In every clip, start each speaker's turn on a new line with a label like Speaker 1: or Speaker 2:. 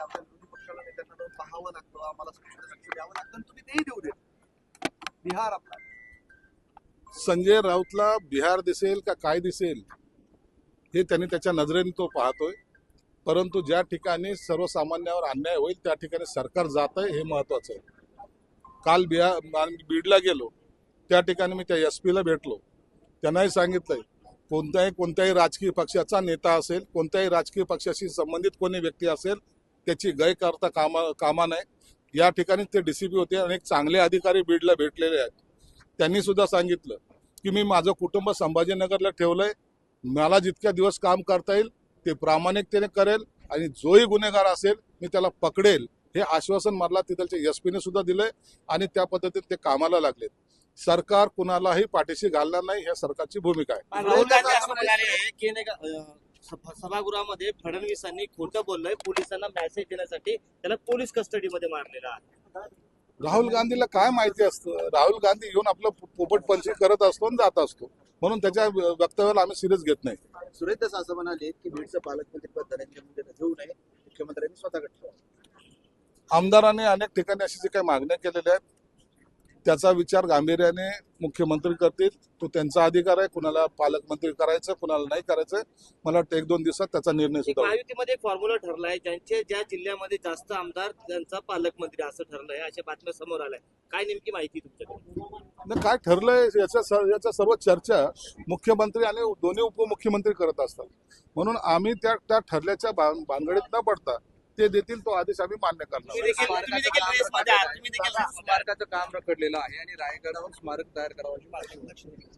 Speaker 1: की आपल्या विरोधी पक्षाला नेत्यांना जाऊन पाहावं लागतं. आम्हाला लक्ष द्यावं लागतं आणि तुम्ही तेही देऊ देत. बिहार आपला.
Speaker 2: संजय राऊतला बिहार दिसेल का काय दिसेल हे त्यांनी त्याच्या नजरेने तो पाहतोय. परंतु ज्या ठिकाणी सर्वसामान्यावर अन्याय होईल त्या ठिकाणी सरकार जात आहे हे महत्वाचं आहे. काल बिहार बीडला गेलो. त्या ठिकाणी मी त्या एस पीला भेटलो. त्यांनाही सांगितलंय कोणत्याही कोणत्याही राजकीय पक्षाचा नेता असेल कोणत्याही राजकीय पक्षाशी संबंधित कोणी व्यक्ती असेल त्याची गय करता कामा कामा नाही या ठिकाणी ते डीसीपी होते आणि एक चांगले अधिकारी बीडला भेटलेले आहेत. त्यांनी सुद्धा सांगितलं की मी माझं कुटुंब संभाजीनगरला ठेवलंय. मला जितक्या दिवस काम करता येईल ते प्रामाणिकतेने करेल आणि जोही गुन्हेगार असेल मी त्याला पकडेल. हे आश्वासन मला तिथलच्या एस पीने सुद्धा दिलंय आणि त्या पद्धतीने ते कामाला लागलेत. सरकार कुणालाही पाठीशी घालणार नाही ह्या सरकारची भूमिका आहे.
Speaker 3: सभागृहामध्ये फडणवीसांनी खोटं बोललंय. पोलिसांना मेसेज देण्यासाठी त्याला पोलीस कस्टडीमध्ये मारलेला आहे.
Speaker 2: राहुल गांधीला काय माहिती असतं? राहुल गांधी येऊन आपलं पोपटपंची करत असतो आणि जात असतो. म्हणून त्याच्या वक्तव्याला आम्ही सिरियस घेत नाही.
Speaker 1: सुरेश दास असं म्हणाले की बीडचं पालकमंत्री पद नरेंद्र मोदींना देऊ नये. मुख्यमंत्र्यांनी ठेवा
Speaker 2: आमदारांनी अनेक ठिकाणी अशी जे काही मागण्या केलेल्या आहेत त्याचा विचार गांभीर्याने मुख्यमंत्री करतील. तो त्यांचा अधिकार आहे. कुणाला पालकमंत्री करायचं कुणाला नाही करायचं मला वाटतं एक दोन दिवसात त्याचा निर्णय सुद्धा.
Speaker 3: महायुतीमध्ये एक फॉर्म्युला ठरलाय ज्यांचे ज्या जिल्ह्यामध्ये जास्त आमदार त्यांचा पालकमंत्री असं ठरलंय अशा बातम्या समोर आल्या काय नेमकी माहिती तुमच्याकडे?
Speaker 2: काय ठरलंय याच्या याच्या सर्व चर्चा मुख्यमंत्री आणि दोन्ही उपमुख्यमंत्री करत असतात. म्हणून आम्ही त्या त्या ठरल्याच्या भान- भानगडीत न पडता ते देतील तो आदेश आम्ही मान्य करणार.
Speaker 4: स्मारकाचं काम रखडलेलं आहे आणि रायगडावर स्मारक तयार करावं अशी मागणी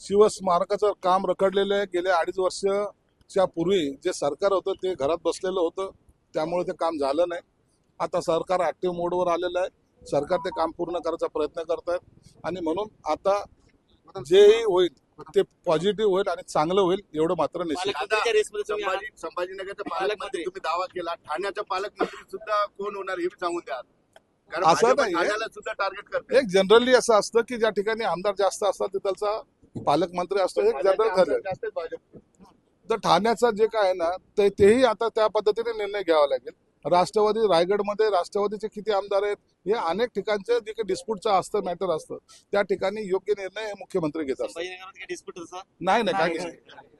Speaker 2: शिवस्मारकाचं काम रखडलेलं आहे. गेल्या अडीच वर्षच्या पूर्वी जे सरकार होतं ते घरात बसलेलं होतं. त्यामुळे ते काम झालं नाही. आता सरकार ऍक्टिव्ह मोडवर आलेलं आहे. सरकार ते काम पूर्ण करायचा प्रयत्न करत आहेत आणि म्हणून आता जेही होईल ते पॉझिटिव्ह होईल आणि चांगलं होईल एवढं मात्र निश्चित.
Speaker 1: संभाजीनगरचा
Speaker 3: पालकमंत्री.
Speaker 1: तुम्ही दावा केला. ठाण्याचा पालकमंत्री सुद्धा कोण होणार हे सांगून द्या. कारण
Speaker 2: असं.
Speaker 1: ठाण्याला सुद्धा टार्गेट करते
Speaker 2: एक जनरली असं असतं की ज्या ठिकाणी आमदार जास्त असतात तिथलचा पालकमंत्री असतो हे जनरल
Speaker 1: भाजप.
Speaker 2: तर ठाण्याचं जे काय आहे ना ते तेही आता त्या पद्धतीने निर्णय घ्यावा लागेल. राष्ट्रवादी रायगडमध्ये राष्ट्रवादीचे किती आमदार आहेत हे अनेक ठिकाणचे जे काही डिस्प्यूटचं असतं मॅटर असतं त्या ठिकाणी योग्य निर्णय हे मुख्यमंत्री घेत असतात.
Speaker 3: संभाजीनगरात काही डिस्प्यूट असं
Speaker 2: नाही नाही काय